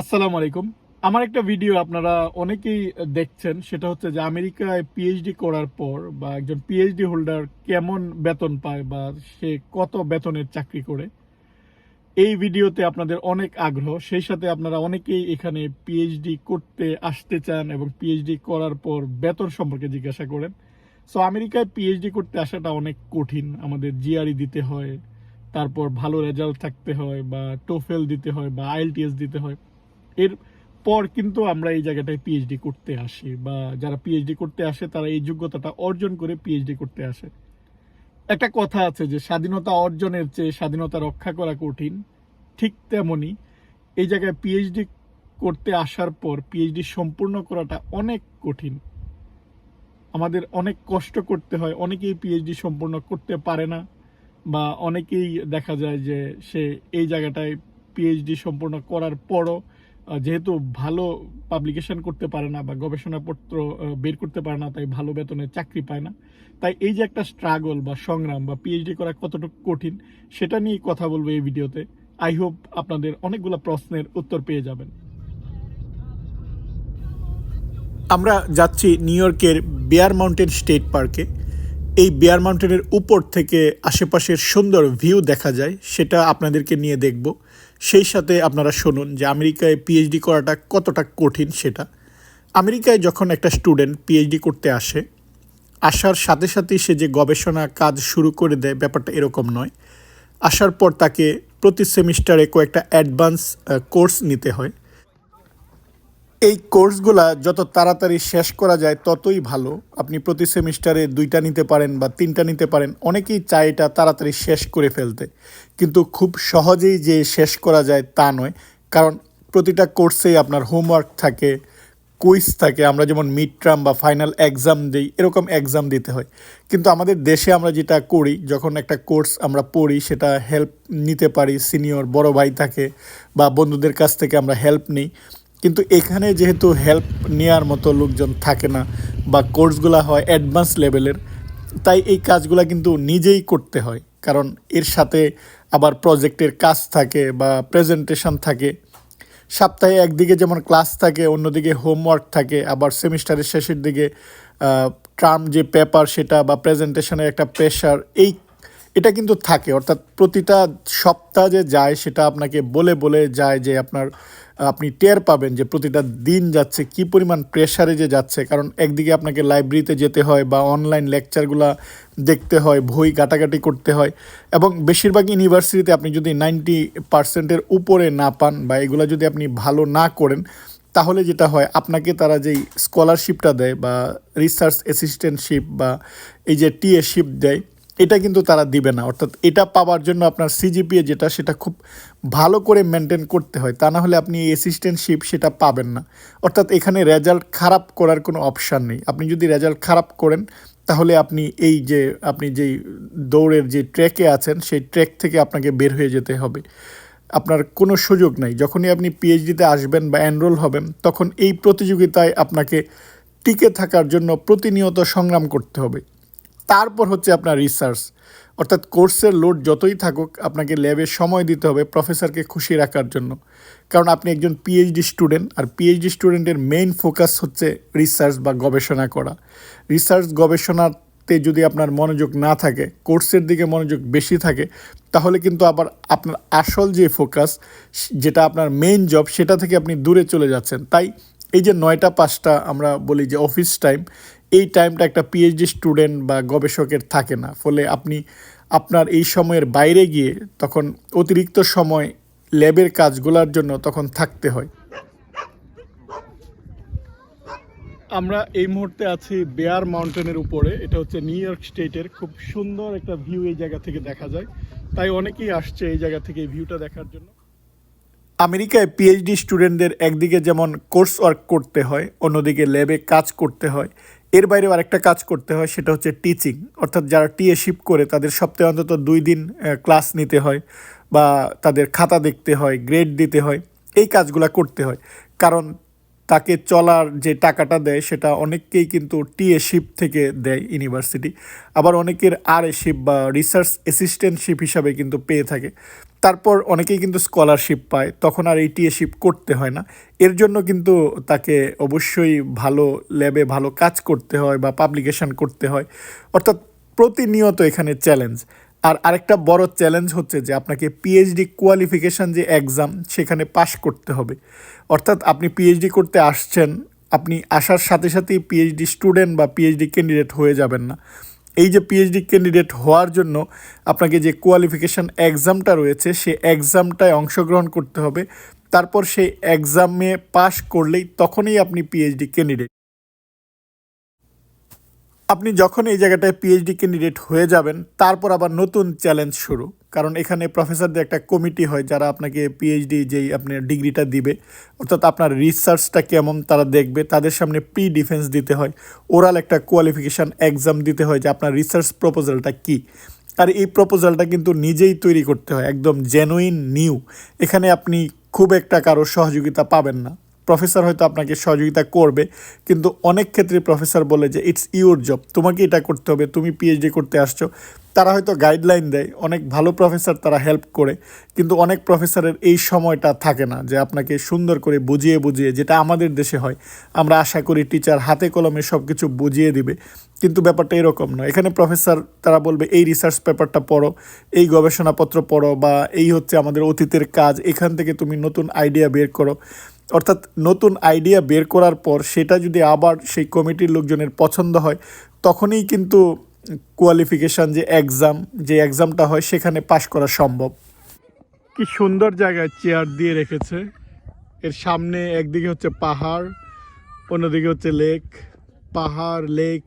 আসসালামু আলাইকুম। আমার একটা ভিডিও আপনারা অনেকেই দেখছেন, সেটা হচ্ছে যে আমেরিকায় পিএইচডি করার পর বা একজন পিএইচডি হোল্ডার কেমন বেতন পায় বা সে কত বেতনের চাকরি করে, এই ভিডিওতে আপনাদের অনেক আগ্রহ। সেই সাথে আপনারা অনেকেই এখানে পিএইচডি করতে আসতে চান এবং পিএইচডি করার পর বেতন সম্পর্কে জিজ্ঞাসা করেন। সো আমেরিকায় পিএইচডি করতে আসাটা অনেক কঠিন। আমাদের জিআরই দিতে হয়, তারপর ভালো রেজাল্ট থাকতে হয় বা টোফেল দিতে হয় বা আইএলটিএস দিতে হয়। এর পর কিন্তু আমরা এই জায়গাটায় পিএইচডি করতে আসি বা যারা পিএইচডি করতে আসে, তারা এই যোগ্যতাটা অর্জন করে পিএইচডি করতে আসে। একটা কথা আছে যে স্বাধীনতা অর্জনের চেয়ে স্বাধীনতা রক্ষা করা কঠিন, ঠিক তেমনি এই জায়গায় পিএইচডি করতে আসার পর পিএইচডি সম্পূর্ণ করাটা অনেক কঠিন। আমাদের অনেক কষ্ট করতে হয়, অনেকেই পিএইচডি সম্পূর্ণ করতে পারে না বা অনেকেই দেখা যায় যে সে এই জায়গাটায় পিএইচডি সম্পূর্ণ করার পরও যেহেতু ভালো পাবলিকেশন করতে পারে না বা গবেষণাপত্র বের করতে পারে না, তাই ভালো বেতনে চাকরি পায় না। তাই এই যে একটা স্ট্রাগল বা সংগ্রাম বা পিএইচডি করা কতটুকু কঠিন, সেটা নিয়ে কথা বলব এই ভিডিওতে। আই হোপ আপনাদের অনেকগুলো প্রশ্নের উত্তর পেয়ে যাবেন। আমরা যাচ্ছি নিউ ইয়র্কের বেয়ার মাউন্টেন স্টেট পার্কে এই বেয়ার মাউন্টেনের উপর থেকে আশেপাশের সুন্দর ভিউ দেখা যায়, সেটা আপনাদেরকে নিয়ে দেখব। সেই সাথে আপনারা শুনুন যে আমেরিকায় পিএইচডি করাটা কতটা কঠিন সেটা। আমেরিকায় যখন একটা স্টুডেন্ট পিএইচডি করতে আসে, আসার সাথে সাথেই সে যে গবেষণা কাজ শুরু করে দেয়, ব্যাপারটা এরকম নয়। আসার পর তাকে প্রতি সেমিস্টারে কয়েকটা অ্যাডভান্স কোর্স নিতে হয়। এই কোর্সগুলা যত তাড়াতাড়ি শেষ করা যায়, ততই ভালো। আপনি প্রতি সেমিস্টারে দুইটা নিতে পারেন বা তিনটা নিতে পারেন, অনেকেই চায় এটা তাড়াতাড়ি শেষ করে ফেলতে। কিন্তু খুব সহজেই যে শেষ করা যায় তা নয়। কারণ প্রতিটা কোর্সেই আপনার হোমওয়ার্ক থাকে, কুইজ থাকে, আমরা যেমন মিড টার্ম বা ফাইনাল এক্সাম দিই, এরকম এক্সাম দিতে হয়। কিন্তু আমাদের দেশে আমরা যেটা করি, যখন একটা কোর্স আমরা পড়ি, সেটা হেল্প নিতে পারি সিনিয়র বড় ভাই থাকে বা বন্ধুদের কাছ থেকে আমরা হেল্প নিই কিন্তু এখানে যেহেতু হেল্প নেওয়ার মতো লোকজন থাকে না বা কোর্সগুলো হয় অ্যাডভান্স লেভেলের তাই এই কাজগুলো কিন্তু নিজেই করতে হয়। কারণ এর সাথে আবার প্রজেক্টের কাজ থাকে বা প্রেজেন্টেশন থাকে। সপ্তাহে একদিকে যেমন ক্লাস থাকে, অন্যদিকে হোমওয়ার্ক থাকে, আবার সেমিস্টারের শেষের দিকে টার্ম যে পেপার সেটা বা প্রেজেন্টেশনের একটা প্রেশার এই এটা কিন্তু থাকে, অর্থাৎ প্রতিটা সপ্তাহ যে যায় সেটা আপনাকে বলে বলে যায় যে আপনার, আপনি টের পাবেন যে প্রতিটা দিন যাচ্ছে, কি পরিমাণ প্রেশারে যে যাচ্ছে। কারণ একদিকে আপনাকে লাইব্রেরিতে যেতে হয় বা অনলাইন লেকচারগুলো দেখতে হয়, বই ঘাটাঘাটি করতে হয় এবং বেশিরভাগ ইউনিভার্সিটিতে আপনি যদি নাইনটি পার্সেন্টের উপরে না পান বা এগুলো যদি আপনি ভালো না করেন, তাহলে যেটা হয়, আপনাকে তারা যেই স্কলারশিপটা দেয় বা রিসার্চ অ্যাসিস্ট্যান্টশিপ বা এই যে টিএশিপ দেয় এটা কিন্তু তারা দিবে না। অর্থাৎ এটা পাওয়ার জন্য আপনার সিজিপিএ যেটা, সেটা খুব ভালো করে মেনটেন করতে হয়। তা না হলে আপনি অ্যাসিস্ট্যান্টশিপ সেটা পাবেন না। অর্থাৎ এখানে রেজাল্ট খারাপ করার কোনো অপশান নেই। আপনি যদি রেজাল্ট খারাপ করেন, তাহলে আপনি এই যে, আপনি যেই দৌড়ের যে ট্র্যাকে আছেন, সেই ট্র্যাক থেকে আপনাকে বের হয়ে যেতে হবে। আপনার কোনো সুযোগ নেই। যখনই আপনি পিএইচডিতে আসবেন বা এনরোল হবেন, তখন এই প্রতিযোগিতায় আপনাকে টিকে থাকার জন্য প্রতিনিয়ত সংগ্রাম করতে হবে। তারপর হচ্ছে আপনার রিসার্চ অর্থাৎ কোর্সের লোড যতই থাকুক, আপনাকে ল্যাবে সময় দিতে হবে প্রফেসরকে খুশি রাখার জন্য। কারণ আপনি একজন পিএইচডি স্টুডেন্ট আর পিএইচডি স্টুডেন্টের মেইন ফোকাস হচ্ছে রিসার্চ বা গবেষণা করা। রিসার্চ গবেষণাতে যদি আপনার মনোযোগ না থাকে কোর্সের দিকে মনোযোগ বেশি থাকে, তাহলে কিন্তু আবার আপনার আসল যে ফোকাস যেটা আপনার মেইন জব সেটা থেকে আপনি দূরে চলে যাচ্ছেন। তাই এই যে নয়টা পাঁচটা আমরা বলি যে অফিস টাইম এই টাইমটা একটা পিএইচডি স্টুডেন্ট বা গবেষকের থাকে না। ফলে আপনি আপনার এই সময়ের বাইরে গিয়ে তখন অতিরিক্ত সময় ল্যাবের কাজগুলোর জন্য তখন থাকতে হয়। আমরা এই মুহূর্তে আছি বেয়ার মাউন্টেনের উপরে। এটা হচ্ছে নিউ ইয়র্ক স্টেটের খুব সুন্দর একটা ভিউ এই জায়গা থেকে দেখা যায়। তাই অনেকেই আসছে এই জায়গা থেকে এই ভিউটা দেখার জন্য। আমেরিকায় পিএইচডি স্টুডেন্টদের একদিকে যেমন কোর্স ওয়ার্ক করতে হয়, অন্যদিকে ল্যাবে কাজ করতে হয়। এর বাইরেও আরেকটা কাজ করতে হয়, সেটা হচ্ছে টিচিং অর্থাৎ যারা টিএশিপ করে, তাদের সপ্তাহে অন্তত দুই দিন ক্লাস নিতে হয় বা তাদের খাতা দেখতে হয় গ্রেড দিতে হয়। এই কাজগুলো করতে হয়। কারণ তাকে চলার যে টাকাটা দেয়, সেটা অনেককেই কিন্তু টিএশিপ থেকে দেয় ইউনিভার্সিটি আবার অনেকের আর এ শিপ বা রিসার্চ অ্যাসিস্ট্যান্টশিপ হিসাবে কিন্তু পেয়ে থাকে। তারপর অনেকেই কিন্তু স্কলারশিপ পায়, তখন আর এই টিএশিপ করতে হয় না। এর জন্য কিন্তু তাকে অবশ্যই ভালো ল্যাবে ভালো কাজ করতে হয় বা পাবলিকেশন করতে হয়। অর্থাৎ প্রতিনিয়ত এখানে চ্যালেঞ্জ আর আরেকটা বড় চ্যালেঞ্জ হচ্ছে যে আপনাকে পিএইচডি কোয়ালিফিকেশান যে এক্সাম সেখানে পাশ করতে হবে। অর্থাৎ আপনি পিএইচডি করতে আসছেন, আপনি আসার সাথে সাথেই পিএইচডি স্টুডেন্ট বা পিএইচডি ক্যান্ডিডেট হয়ে যাবেন না। এই যে পিএইচডি ক্যান্ডিডেট হওয়ার জন্য আপনাকে যে কোয়ালিফিকেশান এক্সামটা রয়েছে, সে এক্সামটায় অংশগ্রহণ করতে হবে। তারপর সেই এক্সামে পাশ করলেই তখনই আপনি পিএইচডি ক্যান্ডিডেট আপনি যখন এই জায়গাটায় পিএইচডি ক্যান্ডিডেট হয়ে যাবেন, তারপর আবার নতুন চ্যালেঞ্জ শুরু। কারণ এখানে প্রফেসরদের একটা কমিটি হয় যারা আপনাকে পিএইচডি যেই আপনার ডিগ্রিটা দিবে, অর্থাৎ আপনার রিসার্চটা কেমন তারা দেখবে, তাদের সামনে প্রি ডিফেন্স দিতে হয় ওরাল একটা কোয়ালিফিকেশান এক্সাম দিতে হয় যে আপনার রিসার্চ প্রপোজালটা কী। আর এই প্রপোজালটা কিন্তু নিজেই তৈরি করতে হয়, একদম জেনুইন নিউ এখানে আপনি খুব একটা কারও সহযোগিতা পাবেন না। প্রফেসর হয়তো আপনাকে সহযোগিতা করবে, কিন্তু অনেক ক্ষেত্রে প্রফেসর বলে যে ইটস ইউর জব তোমাকে এটা করতে হবে, তুমি পিএইচডি করতে আসছো। তারা হয়তো গাইডলাইন দেয়, অনেক ভালো প্রফেসর তারা হেল্প করে, কিন্তু অনেক প্রফেসরের এই সময়টা থাকে না যে আপনাকে সুন্দর করে বুঝিয়ে বুঝিয়ে যেটা আমাদের দেশে হয়, আমরা আশা করি টিচার হাতে কলমে সব কিছু বুঝিয়ে দিবে, কিন্তু ব্যাপারটা এরকম নয়। এখানে প্রফেসর তারা বলবে, এই রিসার্চ পেপারটা পড়ো, এই গবেষণাপত্র পড়ো বা এই হচ্ছে আমাদের অতীতের কাজ, এখান থেকে তুমি নতুন আইডিয়া বের করো। অর্থাৎ নতুন আইডিয়া বের করার পর সেটা যদি আবার সেই কমিটির লোকজনের পছন্দ হয়, তখনই কিন্তু কোয়ালিফিকেশান যে এক্সাম যে এক্সামটা হয়, সেখানে পাশ করা সম্ভব। কি সুন্দর জায়গায় চেয়ার দিয়ে রেখেছে। এর সামনে একদিকে হচ্ছে পাহাড়, অন্যদিকে হচ্ছে লেক পাহাড় লেক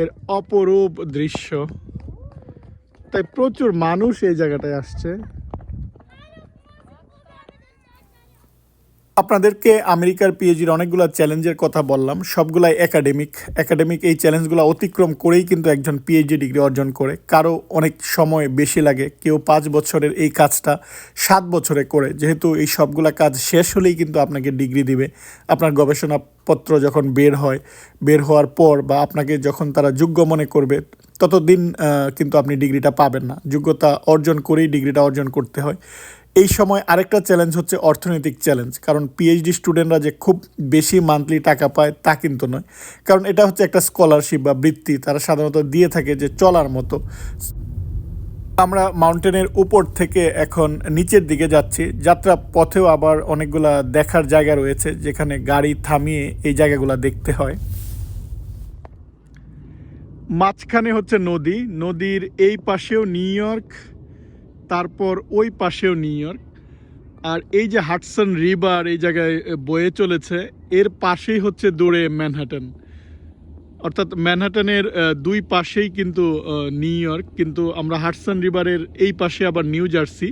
এর অপরূপ দৃশ্য। তাই প্রচুর মানুষ এই জায়গাটায় আসছে। আপনাদেরকে আমেরিকার পিএইচডির অনেকগুলো চ্যালেঞ্জের কথা বললাম। সবগুলাই একাডেমিক একাডেমিক এই চ্যালেঞ্জগুলো অতিক্রম করেই কিন্তু একজন পিএইচডি ডিগ্রি অর্জন করে। কারও অনেক সময় বেশি লাগে। কেউ পাঁচ বছরের এই কাজটা সাত বছরে করে। যেহেতু এই সবগুলা কাজ শেষ হলেই কিন্তু আপনাকে ডিগ্রি দিবে। আপনার গবেষণাপত্র যখন বের হয়, বের হওয়ার পর বা আপনাকে যখন তারা যোগ্য মনে করবে ততদিন কিন্তু আপনি ডিগ্রিটা পাবেন না। যোগ্যতা অর্জন করেই ডিগ্রিটা অর্জন করতে হয়। এই সময় আরেকটা চ্যালেঞ্জ হচ্ছে অর্থনৈতিক চ্যালেঞ্জ কারণ পিএইচডি স্টুডেন্টরা যে খুব বেশি মান্থলি টাকা পায় তা কিন্তু নয়। কারণ এটা হচ্ছে একটা স্কলারশিপ বা বৃত্তি। তারা সাধারণত দিয়ে থাকে যে চলার মতো। আমরা মাউন্টেনের উপর থেকে এখন নিচের দিকে যাচ্ছি। যাত্রা পথেও আবার অনেকগুলা দেখার জায়গা রয়েছে, যেখানে গাড়ি থামিয়ে এই জায়গাগুলো দেখতে হয়। মাঝখানে হচ্ছে নদী, নদীর এই পাশেও নিউ ইয়র্ক, তারপর ওই পাশেও নিউ ইয়র্ক। আর এই যে হাটসন রিভার এই জায়গায় বয়ে চলেছে, এর পাশেই হচ্ছে দূরে ম্যানহাটন অর্থাৎ ম্যানহাটনের দুই পাশেই কিন্তু নিউ ইয়র্ক। কিন্তু আমরা হাটসন রিভারের এই পাশে আবার নিউ জার্সি।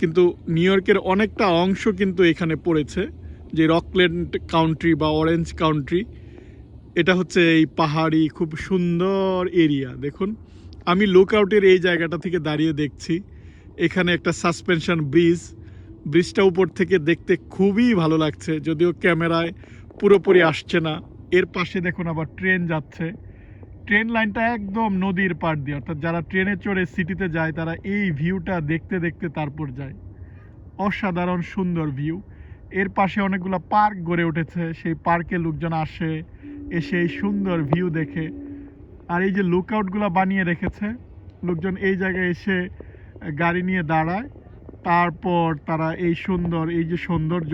কিন্তু নিউ ইয়র্কের অনেকটা অংশ কিন্তু এখানে পড়েছে, যে রকল্যান্ড কাউন্ট্রি বা অরেঞ্জ কাউন্ট্রি। এটা হচ্ছে এই পাহাড়ি, খুব সুন্দর এরিয়া। দেখুন, আমি লুক আউটের এই জায়গাটা থেকে দাঁড়িয়ে দেখছি। এখানে একটা সাসপেনশন ব্রিজ ব্রিজটা উপর থেকে দেখতে খুবই ভালো লাগছে, যদিও ক্যামেরায় পুরোপুরি আসছে না। এর পাশে দেখুন আবার ট্রেন যাচ্ছে। ট্রেন লাইনটা একদম নদীর পাড় দিয়ে, অর্থাৎ যারা ট্রেনে চড়ে সিটিতে যায়, তারা এই ভিউটা দেখতে দেখতে তারপর যায়। অসাধারণ সুন্দর ভিউ এর পাশে অনেকগুলো পার্ক গড়ে উঠেছে, সেই পার্কে লোকজন আসে। এসে এই সুন্দর ভিউ দেখে। আর এই যে লুক লুকআউটগুলো বানিয়ে রেখেছে, লোকজন এই জায়গায় এসে গাড়ি নিয়ে দাঁড়ায়। তারপর তারা এই সুন্দর, এই যে সৌন্দর্য,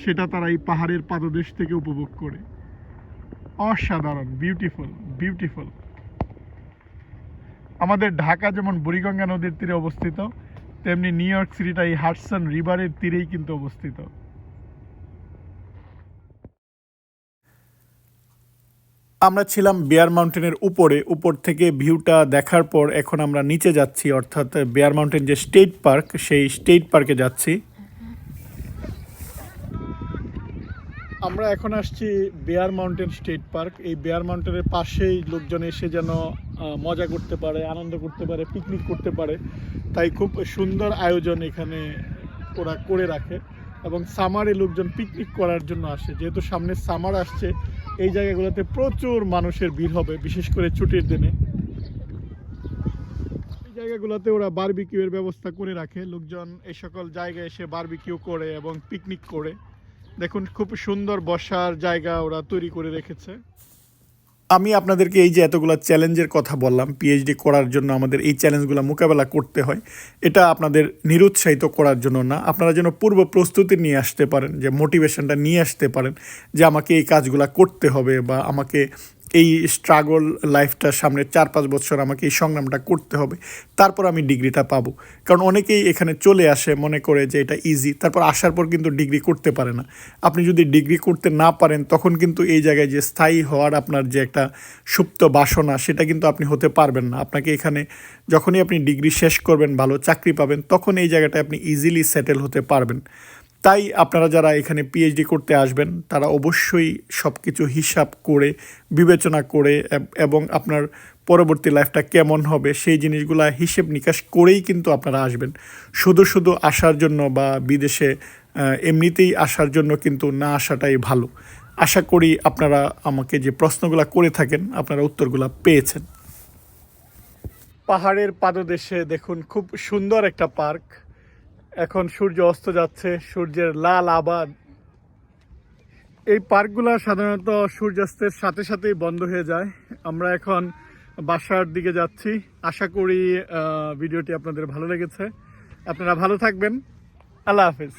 সেটা তারা এই পাহাড়ের পাদদেশ থেকে উপভোগ করে। অসাধারণ বিউটিফুল বিউটিফুল আমাদের ঢাকা যেমন বুড়িগঙ্গা নদীর তীরে অবস্থিত, তেমনি নিউ ইয়র্ক সিটিটা এই হাটসন রিভারের তীরেই কিন্তু অবস্থিত। আমরা ছিলাম বেয়ার মাউন্টেনের উপরে, উপর থেকে ভিউটা দেখার পর এখন আমরা নিচে যাচ্ছি, অর্থাৎ বেয়ার মাউন্টেন যে স্টেট পার্ক, সেই স্টেট পার্কে যাচ্ছি। আমরা এখন আসছি বেয়ার মাউন্টেন স্টেট পার্ক। এই বেয়ার মাউন্টেনের পাশেই লোকজন এসে যেন মজা করতে পারে, আনন্দ করতে পারে পিকনিক করতে পারে। তাই খুব সুন্দর আয়োজন এখানে ওরা করে রাখে এবং সামারে লোকজন পিকনিক করার জন্য আসে। যেহেতু সামনে সামার আসছে এই জায়গাগুলোতে প্রচুর মানুষের ভিড় হবে, বিশেষ করে ছুটির দিনে। এই জায়গাগুলোতে ওরা বারবিকিউ এর ব্যবস্থা করে রাখে। লোকজন এই সকল জায়গায় এসে বারবিকিউ করে এবং পিকনিক করে। দেখুন, খুব সুন্দর বসার জায়গা ওরা তৈরি করে রেখেছে। আমি আপনাদেরকে এই যে এতগুলো চ্যালেঞ্জের কথা বললাম পিএইচডি করার জন্য আমাদের এই চ্যালেঞ্জগুলো মোকাবেলা করতে হয়, এটা আপনাদের নিরুৎসাহিত করার জন্য না। আপনারা যেন পূর্ব প্রস্তুতি নিয়ে আসতে পারেন, যে মোটিভেশনটা নিয়ে আসতে পারেন, যে আমাকে এই কাজগুলো করতে হবে বা আমাকে এই স্ট্রাগল লাইফটা সামনে চার পাঁচ বছর আমাকে এই সংগ্রামটা করতে হবে। তারপর আমি ডিগ্রিটা পাবো। কারণ অনেকেই এখানে চলে আসে মনে করে যে এটা ইজি তারপর আসার পর কিন্তু ডিগ্রি করতে পারে না। আপনি যদি ডিগ্রি করতে না পারেন, তখন কিন্তু এই জায়গায় যে স্থায়ী হওয়ার আপনার যে একটা সুপ্ত বাসনা, সেটা কিন্তু আপনি হতে পারবেন না। আপনাকে এখানে যখনই আপনি ডিগ্রি শেষ করবেন, ভালো চাকরি পাবেন, তখন এই জায়গাটায় আপনি ইজিলি সেটেল হতে পারবেন। তাই আপনারা যারা এখানে পিএইচডি করতে আসবেন, তারা অবশ্যই সব কিছু হিসাব করে, বিবেচনা করে এবং আপনার পরবর্তী লাইফটা কেমন হবে সেই জিনিসগুলা হিসেব নিকাশ করেই কিন্তু আপনারা আসবেন। শুধু শুধু আসার জন্য বা বিদেশে এমনিতেই আসার জন্য কিন্তু না আসাটাই ভালো। আশা করি আপনারা আমাকে যে প্রশ্নগুলো করে থাকেন, আপনারা উত্তরগুলো পেয়েছেন। পাহাড়ের পাদদেশে দেখুন, খুব সুন্দর একটা পার্ক। এখন সূর্য অস্ত যাচ্ছে, সূর্যের লাল আবাদ এই পার্কগুলো সাধারণত সূর্যাস্তের সাথে সাথেই বন্ধ হয়ে যায়। আমরা এখন বাসার দিকে যাচ্ছি। আশা করি ভিডিওটি আপনাদের ভালো লেগেছে। আপনারা ভালো থাকবেন। আল্লাহ হাফিজ।